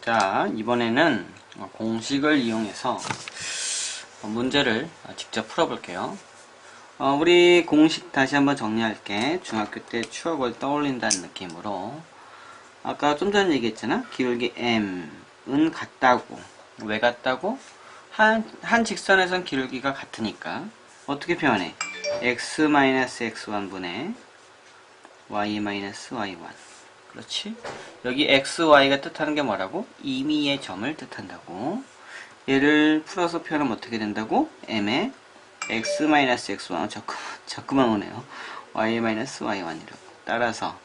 자, 이번에는 공식을 이용해서 문제를 직접 풀어볼게요. 어, 우리 공식 다시 한번 정리할게. 중학교 때 추억을 떠올린다는 느낌으로. 아까 좀 전에 얘기했잖아. 기울기 m은 같다고. 왜 같다고? 한, 한 직선에선 기울기가 같으니까. 어떻게 표현해? x-x1분의 y-y1. 그렇지? 여기 x, y가 뜻하는 게 뭐라고? 임의의 점을 뜻한다고. 얘를 풀어서 표현하면 어떻게 된다고? m에 x-x1 자꾸, 자꾸만 오네요. y-y1이라고. 따라서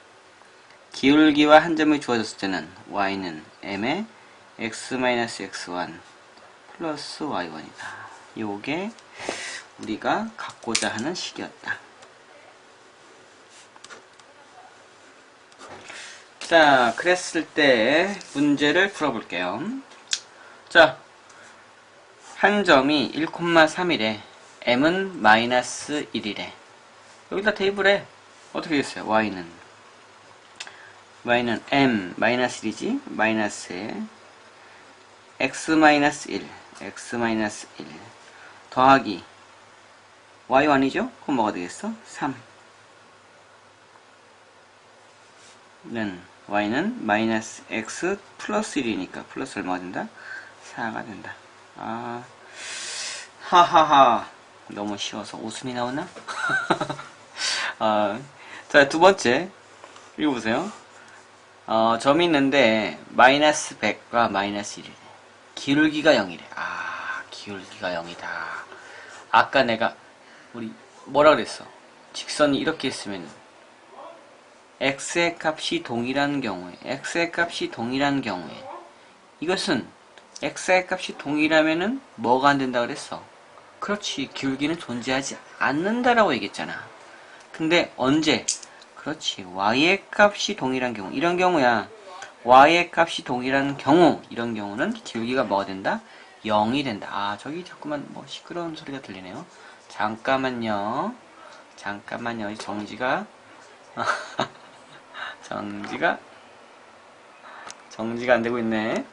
기울기와 한 점이 주어졌을 때는 y는 m에 x-x1 플러스 y1이다. 요게 우리가 갖고자 하는 식이었다. 자, 그랬을 때 문제를 풀어볼게요. 자, 한 점이 1,3이래. m은 마이너스 1이래. 여기다 해. 어떻게 됐어요? y는 y는 m 마이너스 1이지? 마이너스에 x 마이너스 1 x 마이너스 1 더하기 y1이죠? 그럼 뭐가 되겠어? 3는 y는 마이너스 x 플러스 1이니까 플러스 얼마가 된다? 4가 된다. 아, 하하하. 너무 쉬워서 웃음이 나오나? 아, 자, 두 번째. 읽어보세요. 어, 점이 있는데, 마이너스 100과 마이너스 1이래. 기울기가 0이래. 아, 기울기가 0이다. 아까 내가, 우리, 뭐라 그랬어? 직선이 이렇게 있으면, x의 값이 동일한 경우에, x의 값이 동일한 경우에, 이것은 x의 값이 동일하면은 뭐가 안 된다 그랬어? 그렇지. 기울기는 존재하지 않는다라고 얘기했잖아. 근데 언제? 그렇지. y의 값이 동일한 경우. 이런 경우야. y의 값이 동일한 경우. 이런 경우는 기울기가 뭐가 된다? 0이 된다. 아, 저기 자꾸만 뭐 시끄러운 소리가 들리네요. 잠깐만요. 잠깐만요. 이 정지가. 정지가. 정지가 안 되고 있네.